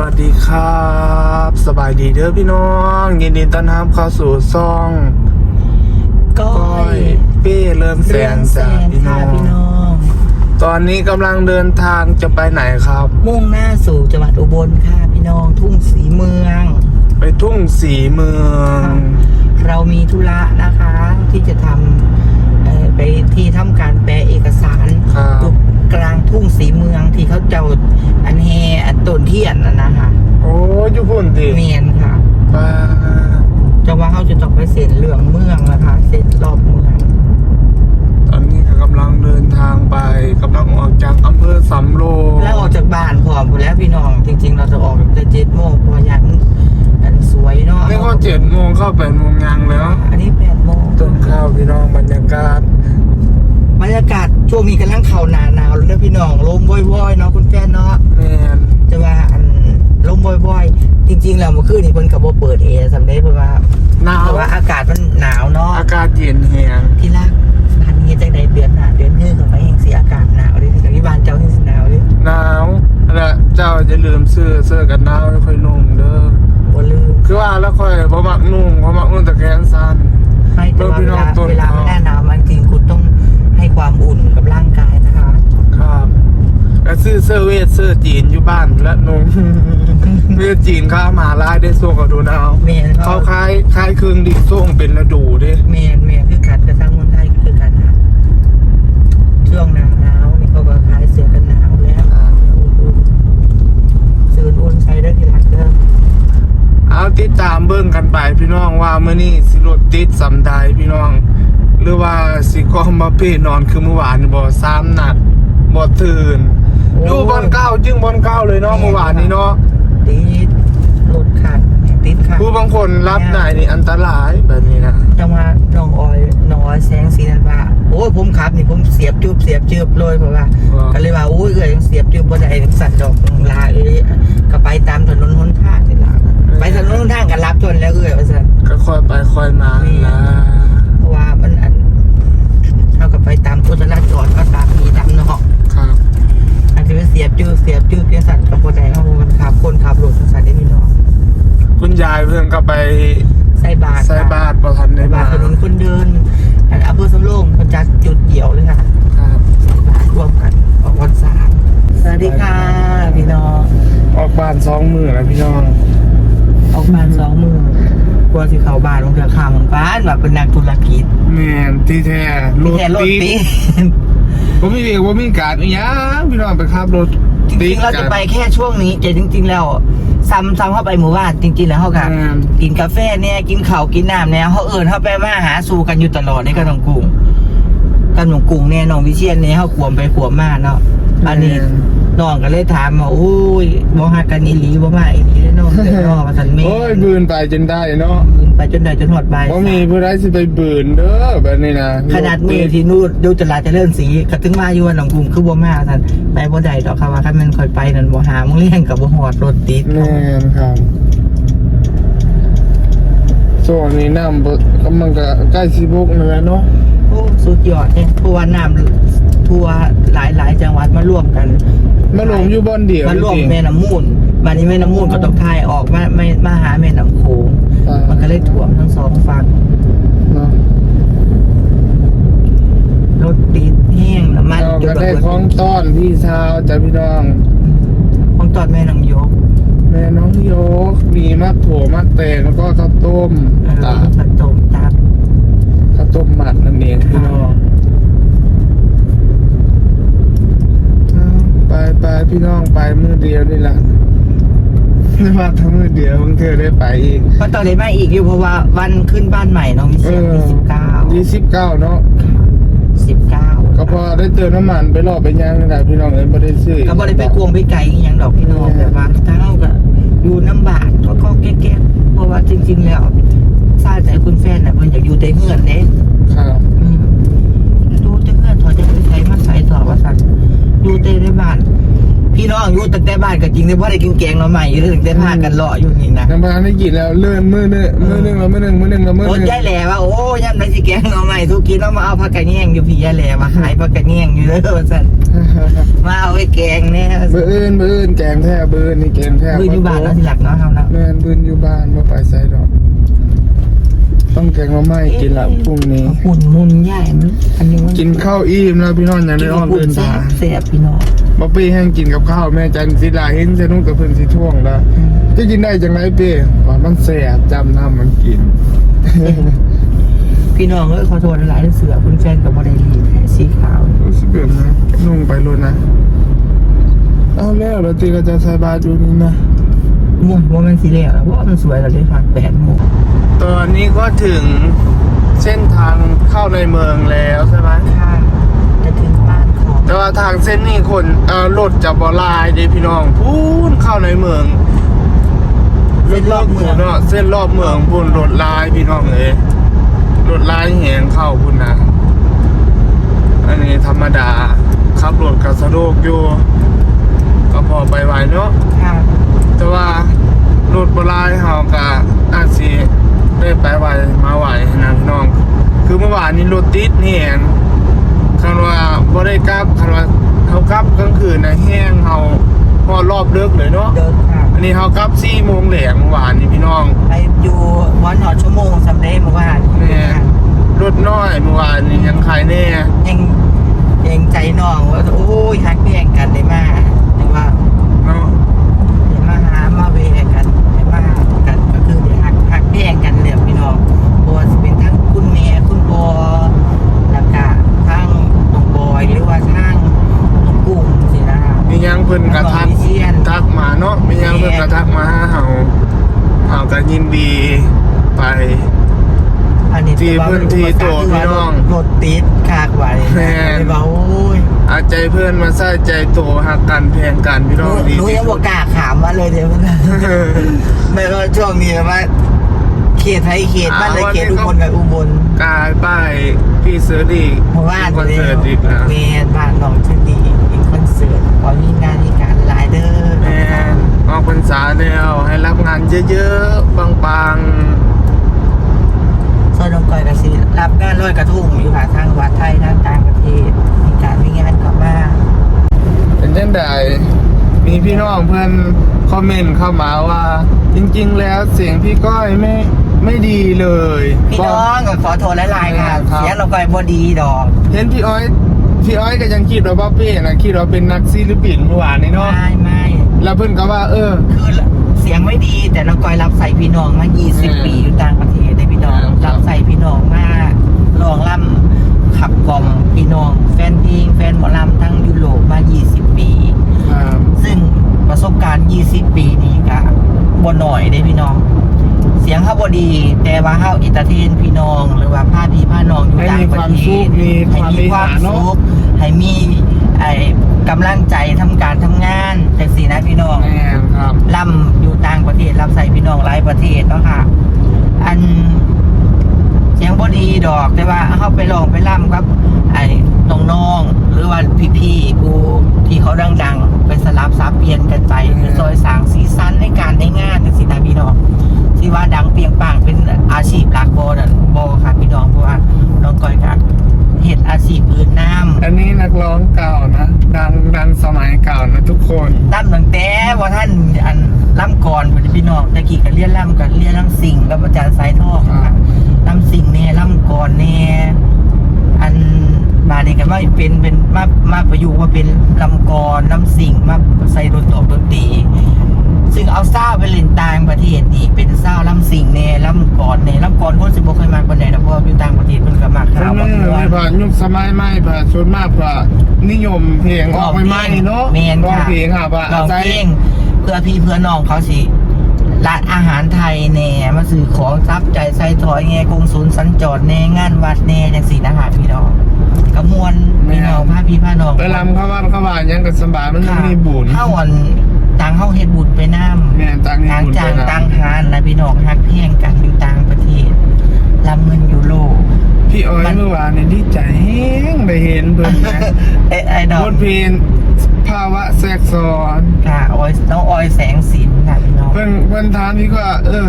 วัสดีครับ สบายดีเด้อพี่น้องยินดีต้อนรับเข้าสู่ซ่องก้อก้อยยเป้เริ่มแสเรือนนแสจากนพี่น้ค่ะองพี่น้องตอนนี้กำลังเดินทางจะไปไหนครับ มุ่งหน้าสู่จังหวัดอุบลค่ะพี่น้องทุ่งสีเมือง ไปทุ่งสีเมือง เรามีธุระนะคะที่จะทำเอ่อไปที่ทำการแปลเอกสารครับอยู่ กลางทุ่งสีเมืองที่เขาเจ้าอันแฮอันต้นเทียนนะนะคะโอ้ยอยุพุ่นดิเมียนค่ะป้าจะว่าเขาจะต้องไปเส้นเหลืองเมืองนะคะเส้นรอบเมืองตอนนี้ก็กำลังเดินทางไปกำลังออกจากอำเภอสำโรงแล้วออกจากบ้านพร้อมหมดแล้วพี่น้อง จริง ๆ เราจะออกแต่เจ็ดโมงเพราะว่ายันอันสวยเนาะนี่ก็เจ็ดโมงเข้าแปดโมงยังแล้ว อันนี้แปดโมงต้นข้าวพี่น้องบรรยากาศ บรรยากาศช่วงนี้กำลังเข่าหนาหนาวแล้วพี่น้องลมว่อยๆเนาะคุณแฟนเนาะแมนจะว่าอันลมว่อยๆจริงๆแล้วเมื่อคืนนี้เพิ่นกับว่าเปิดแอร์สำเร็จเพราะว่าหนาวเพราะว่าอากาศมันหนาวเนาะอากาศเย็นแหงที่รักบ้านนี้จังใดเดือนหน้าเดือนนี้กับไปแห่งสีอากาศหนาวเลยที่ที่บ้านเจ้าที่สิหนาวเลยหนาวและเจ้าจะลืมเสื้อเสื้อกันหนาวแล้วค่อยนุ่งเด้อบ่ลืมคือว่าแล้วค่อยบ่มักนุ่งบ่มักนุ่งแต่แขนสั้นไม่แต่ว่าเออพี่เวน้องลาต้นเวลาเขาหน้าหนาวมันจริงคุณต้องให้ความอุ่นกับร่างกายนะคะ ครับแล้ว ซื้อเสื้อเวทเสื้อจีนอยู่บ้านและนุ่งเวทจีนข้ามหาลายได้ส่งกับดูหนาวเมนเขาคล้ายคล้ายเครื่องดิส่งเป็นฤดูเด้เมนเมนคือกัดกระทั่งเมืองไทยคือกันนะช่วงหนาวหนาวนี่เขาก็ขายเสื้อกันหนาวแล้วอุ่นๆซื้ออุ่นใช้ได้ที่รักเด้อเอาติดตามเบิ่งกันไปพี่น้องว่ามื้อนี้สิรถติดสำใดพี่น้อง หรือว่าสิก็มาเพนอนคือเมื่อวานนี่บ่สามนัดบ่ตื่น อยู่บอนเก้าจึงบอนเก้าเลยเนาะเมื่อวานนี้เนาะติดรถขัดติดขัดผู้บางคนรับได้นี่อันตรายแบบนี้นะจังหวะน้องออยน้องออยแสงสีนันว่าโอ้ยผมขับนี่ผมเสียบจุบเสียบจืบเลยเพราะว่าก็เลยว่าโอ้ยเอ้ยยังเสียบจืบบนไอ้สัตว์ดอกลาเอ้ยก็ไปตามถนนหนทางนี่ล่ะไปถนนหนทางกันรับชนแล้วเอ้ยว่าซั่นก็ค่อยไปค่อยมาละเพราะว่ามันอันเท่ากับไปตามกฎจราจรก็ตามมีตามเนาะ ครับ อันที่ว่าเสียบจืบเสียบจืบเพียงสัตว์กับคนใดเขามันขับคนขับรถสัตว์ได้มีเนาะคุณยายเพื่อนก็ไปใส่บาตรใส่บาตรประทันใส่ได้บามาตรถนนคนเดินอันอำเภอสำโรงคนจัดจุดเดี่ยวเลยค่ะครับใส่บาตรร่วมกันออกวันสามสวัสดีค่ะพี่น้องออกบ้านสองมือแล้วพี่น้องออกบ้านสองมือ กลัวสิเขาบ้านลงเรือข้ามของบ้านแบบเป็นนักธุรกิจแม่นที่แท้รถแค่รถติติดดผมมีเอกว่ามีการอีหยังพี่น้องไปขับรถจริงๆเราจะไปแค่ช่วงนี้แต่จริง ๆ แล้วซ้ำซ้ำเข้าไปหมู่บ้านจริง ๆ แล้วเขากับอืมกินกาแฟเนี่ยกินข้าวกินน้ำเนี่ยเขาเอิญเขาไปมาหาสู่กันอยู่ตลอดในกระนองกรุงกระนองกรุงเนี่ยน้องวิเชียนเนี่ยเขาขวมไปขวมมาเนาะอันนี้ น้องก็เลยถามมาโอ้ยบ่ฮักกันอีหลีบ่มาอีหลีเนาะเดี๋ยวน้องมาสันเมโอ้ยบืนไปจนได้เนาะไปจนได้จนหอดใบายว่ามีผู้ใดสิไปบืนเด้อแบบนี้นะขนาดมือที่นู่นดูจลาเจะเลื่อนสีก็ถึงมาอยู่ว่าหนองกรุงคือบ่มาท่านไปบ่ได้ดอกค่ะว่าถ้ามันค่อยไปนั่นบ่หามึงเลี้ยงกับบ่ฮอดรถติดแม่นครับช่วงนี้น้ำบ่ก็มันก็ใกล้สิบกนั่นแหละเนาะโอ้สุดยอดเนี่ยทัวร์น้ำ ทัวร์หลายๆจังหวัดมาร่วมกันมาลงอยู่บ่อนเดียวมาร่วมจริงๆแม่น้ำมูลบัดนี้แม่น้ำมูลก็ต้องทายออกมาไม่มาหาแม่น้ำโขงอ่ามั มันก็เลยท่วมทั้งสองฝั่งเนาะรถติดแห้งน้ำมันเราจุก็ดได้ระเบิดของต้อนพี่สาวจ้ะพี่น้อง ของตอดแม่น้ำยกแม่น้องโยกมีมักถั่วมักแตงแล้วก็ข้าวต้มเออตาสัตว์ตมตับข้าวต้มหมัดนั่นเองพี่น้องเอาไปไป พี่น้องไปมือเดียวนี่แหละไม่ว่าทั้งมือเดียวบางเธอได้ไปอีกก็ตอนนี้มาอีกอยู่เพราะว่าวันขึ้นบ้านใหม่น้องมิเชลที่สิบเก้ายี่สิบเก้าเนาะสิบเก้าก็พอได้เติมน้ำมันไปรอบไปย่างนี่แหละพี่น้องเอ้ยไม่ได้ซื้อก็บ่ได้ไปกวงไปไกลอหย่างดอกพี่น้องแบบว่าถ้าเราก็อยู่น้ำบากก็ก็แก้ๆเพราะว่าจริง ๆ แล้วทราบใจคุณแฟนน่ะเพิ่นอยากอยู่แต่เงื่อนเด้ครับอืมดูแต่เงื่อนถอยจะไปใช้มาใส่ต่อว่าสั่นอยู่แต่ในบ้าน พี่น้องอยู่ตั้งแต่บ้านก็จริงแต่พ่ได้กินแกงหน่อใหม่อยู่ตั้งแต่พากันเลาะอยู่นี่นะน้ำพานได้กินแล้วเลื่อนมือนึงมือนึงแล้วมือนึงมือนึงแล้วมือรถนึงยายแหล่ว่าโอ้ยามได้สิแกงหน่อใหม่ทุกกินแล้วมาเอาผักกระแยงอยู่พี่ยายแหล่มาขายผักกระแยงอยู่เด้อว่าซั่นมาเอาไว้แกงแน่เบอร์อื่นเบอร์อื่นแกงแท้เบอร์อื่นนี่แกงแท้คืออยู่บ้านเนาะที่หลักเนาะเฮาเนาะแม่นบืนอยู่บ้านมาไปใส่ดอก ต้องแกงมาไม่กินละพรุ่งนี้ หุ่นมุนใหญ่มันอันนี้มันกินข้าวอิ่มแล้วพี่น้องยังได้อ้อมเดินทางแซ่บพี่น้องบ๊อบบี้แห้งกินกับข้าวแม่จันศิลาเห็นจะนุ่งกับเพิ่นสิท่วงแล้วจะกินได้จังไรเป้ว่ามันแสบจำน้ำมันกิน พี่น้องเอ้ยขอโทษหลายๆเสือคุณแฟนกับบ่ได้รีบให้สีขาวรู้สึกแบบนะนุ่งไปรถนะ เอาแล้วเราตีก็จะใส่บาตรอยู่นี่นะ ม่วงว่ามันสีเหลืองเพราะว่ามันสวยเราเลยค่ะแปดโมงตอนนี้ก็ถึงเส้นทางเข้าในเมืองแล้วใช่ไหมค่ะจะถึงบ้านของแต่ว่าทางเส้นนี้คนเอ่อรถจะบอลายเด้พี่น้องพูนเข้าในเมืองเส้นรอบเมืองเนาะเส้นรอบเมืองพูนรถลายพี่น้องเอ้ยรถลายแหงเข้าพูนนะอันนี้ธรรมดาขับรถกับสะดวกอยู่ ก็พอไปไหวเนาะ ค่ะ แต่ว่ารถบลายเฮากะอาจสิได้ไปไหวมาไหวนะพี่น้อง คื อเมื่อวานนี้รถติดนี่เองคันว่าบ่ได้กลับคันว่าเฮากลับกลางคืนนะแห้งเฮาพอรอบเลิกเลยเนาะเดินค่ะอันนี้เฮากลับ4โมงแหลงเมื่อวานนี้พี่น้องไปอยู่วันหอดชั่วโมงสำเร็จเมื่อวานแม่รถน้อยเมื่อวานนี้ยังขายแน่ยังยังใจน้องว่าโอ้ยฮักแย่งกันได้มากแต่ว่าเนาะเดี๋ยวมาหามาเวกันได้มาหากันก็คือเดี๋ยวฮักฮักแย่งกันเลยพี่น้องเพราะว่าจะเป็นทั้งคุณแม่คุณพ่อแล้วก็ทั้งน้องบอยหรือว่าทั้งน้องกุ้งสินะ มียัง เพิ่นกระทักน้องวิเชียนทักมาเนาะมียังเพิ่นกระทักมาหาเฮาเฮาก็ยินดีไปอันนี้ที่พื้นที่ตัวพี่น้องรถติดคากไว้แม่เลยบอกโอ้ยอาใจเพื่อนมาใส่ใจโตหักกันแพงกันพี่หน้นูองดีหนูที่ยังสุบอดกกล้าขามมาเลยเดี๋ยวไม่ว่าช่วงนี้ว่า เขตไทยเขตบ้านเลยเขตอุบลกับอุบลกายป้ายพี่เสือดีเพราะว่าคอนเสิร์ตอีกนะเมนบ้านน้องชื่อดีเป็นคอนเสิร์ตขอมีงานมีการหลายเด้อแม่นออกพรรษาแล้วให้รับงานเยอะๆปังส่วนน้องก้อยก็สิรับงานลอยกระทุ่งอยู่ค่ะทางวัดไทยทางต่างประเทศมีการมีงานกลับมาๆเป็นเช่นใดมีพี่น้องเพื่อน คอมเมนต์เข้ามาว่า จริง ๆ แล้วเสียงพี่ก้อยไม่ไม่ดีเลยพี่น้องก็ขอโทษหลายๆค่ะครับเสียงเราก้อยบ่ดีดอกเห็นพี่อ้อยพี่อ้อยก็ยังคิดว่าป้าเป้นะคิดว่าเป็นนักศิลปินเมื่อวานนี้เนาะไม่ไม่แล้วเพื่อนก็ว่า เออ คือเสียงไม่ดีแต่น้องก้อยรับใส่พี่น้องมาอืม20 ปีอยู่ต่างประเทศได้พี่น้องครับรับใส่พี่น้องมาลองล่ำขับกล่อมพี่น้องแฟนเพลงแฟนหมอลำทั้งยุโรปมา 20 ปีครับซึ่ง ประสบการณ์ 20 ปีนี้ก็บ่หน่อยได้พี่น้อง เสียงเขาบ่ดี แต่ว่าเขาอินเตอร์เทนพี่น้อง หรือว่าพาพี่พาน้องอยู่ให้ต่างมีปคระวามเทสุศขมีคให้วามมีมีความหาเนาะสุขให้มีไอ้กำลังใจทำการทำงานแต่สีนะพี่น้องแม่นครับล่ำอยู่ต่างประเทศรับใส่พี่น้องหลายประเทศเนาะค่ะ อัน เสียงบ่ดีดอกแต่ว่าเขาไปลองไปล่ำครับ ไอ้น้องๆหรือว่าพี่ๆกูที่เขาดังๆ ไปสลับซับเปลี่ยนกันไปคือซอยสร้างสีสันในการในงานสินะพี่น้องที่ว่าดังเปรียงปังเป็นอาชีพหลักโบนั่นโบค่ะพี่น้องเพราะว่าน้องก้อยกับเห็ดอาชีพอื่นน้ำอันนี้นักร้องเก่านะ ดังดังสมัยเก่านะทุกคนล่ำตั้งแต่ว่าท่านอันล่ำก่อนพุ่นพี่น้องตะกี้ก็เรียนล่ำกันเรียนล่ำสิ่งกับอาจารย์สายทองครับ ล่ำสิ่งแน่ล่ำก่อนแน่อันบาดนี้ก็มาเป็นเป็นมามาประยุกต์ว่าเป็นลำกรลำสิ่งมาใส่ดนตรีดนตรีซึ่งเอาเศร้าไปเล่นต่างประเทศนี่เป็นเศร้าล่ำสิ่งแน่ล่ำก่อนแน่ล่ำก่อนคนสิบ่เคยมาคนไหนนะเพราะว่าอยู่ต่างประเทศมันก็มากเพข่าวราะบานั่งนเรื่ไม่ผ่านยุคสมัยใหม่ผ่านส่วนมากผ่านิยมเพลงออกใหม่ๆเนาะแมนร้องค่ะเพลงค่ะว่าลองใจเพลงเพื่อพี่เพื่อน้องเขาสิ ร้านอาหารไทยแน่มาซื้อของซับใจใส่ถอยแง่กงศูนย์สัญจรแน่งานวัดแน่จังสีนะคะพี่น้องกระมวลพี่น้องพาพี่พาน้องไปลำเข้าบ้านเข้าบ้านยังกับสบายมันไม่ค่ะมีบุญเข้าวันต่างเข้าเฮ็ดบุญไปน้ำแม่ต่างมีต่างบุญจาไปงนะต่างทานนะพี่น้องฮักเพียงกันอยู่ต่างประเทศลำเงินยูโร พี่อ้อยมันเมื่อวานเนี่ยดีใจแห้งได้เห็นเพิ่นนะเอ้ไอ้ดอกบทเพลงภาวะแทรกซ้อนค่ะออยน้องออยแสงสินค่ะพี่น้องเพิ่นเพิ่นถามพี่ก็ว่า เออ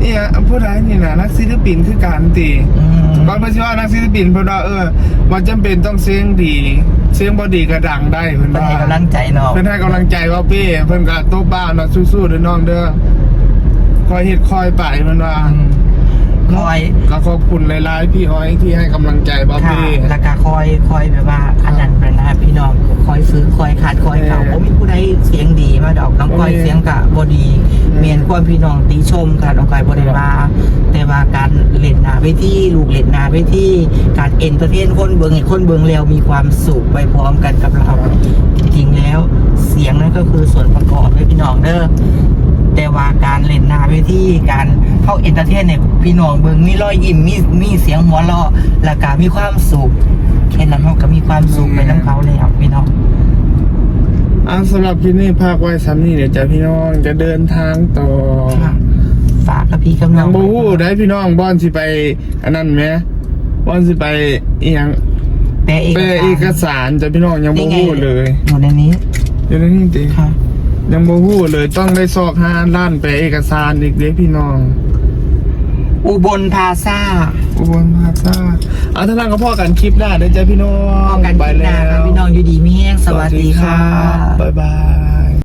เนี่ยผู้ใดนี่นะนักศิลปินคือการตีอืมก่อนเพิ่นสิว่านักศิลปินเพิ่นว่าเออบ่จำเป็นต้องเสียงดี เสียงบ่ดีก็ดังได้เพิ่นเป็นว่าให้กำลังใจน้องเพิ่นให้กำลังใจว่าพี่เพิ่นก็ตบบ้านเนาะสู้ๆเด้อน้องเด้อคอยเฮ็ดคอยไปเพิ่นว่าอืม คอยก็ขอบคุณหลายๆพี่อ้อยที่ให้กำลังใจบ๊อบค่ะบี้แล้วก็คอยคอยแบบว่าอันนั้นเป็นนะพี่น้องคอยซื้อคอยขาดคอยเก่าเออผมมีผู้ใดเสียงดีมาดอกน้องคอยโอเคเสียงกะบดีเมียนความพี่น้องตีชมค่ะน้องคอยบริวาแต่ว่าการเล่นหนาเวทีลูกเล่นหนาเวทีการเอนเตอร์เทนคนเบิงให้คนเบิงแล้วมีความสุขไปพร้อมกันกับเราจริงๆแล้ว เสียงนั่นก็คือส่วนประกอบเลยพี่น้องเด้อ แต่ว่าการเล่นหนาเวทีการเข้าเอนเตอร์เทนเนี่ยพี่น้องเบิงมีรอยยิ้มมีมีเสียงหัวเราะและก็มีความสุขแค่นั้นเราก็มีความสุขไปน้ำเขาแล้วพี่น้องอ่าสำหรับคลิปนี้ภาคไว้ซ้ำนี่เดี๋ยวจะพี่น้องจะเดินทางต่อค่ะฝากกับพี่กับน้ยัองงบ่ฮู้ได้พี่น้องบ่อนสิไปอันนั้นไหมบ่อนสิไปอีหยังแปลเอกไปสารเอกสารจะพี่น้องยังบ่ฮู้เลยอยู่ในนี้เดี๋ยวนี้ติค่ะ ยังบ่ฮู้เลยต้องได้สอบหาล้านไปเอกสารอีกเด้พี่น้อง อุบลพาซา อุบลพาซาเอาท่านั้นก็พอกันคลิปหน้าเด้อจ้ะพี่น้องพอกันไปที่หแล้น้าค่ะวพี่น้องอยู่ดีมีแห้งสวัสดีค่ะ บ๊ายบาย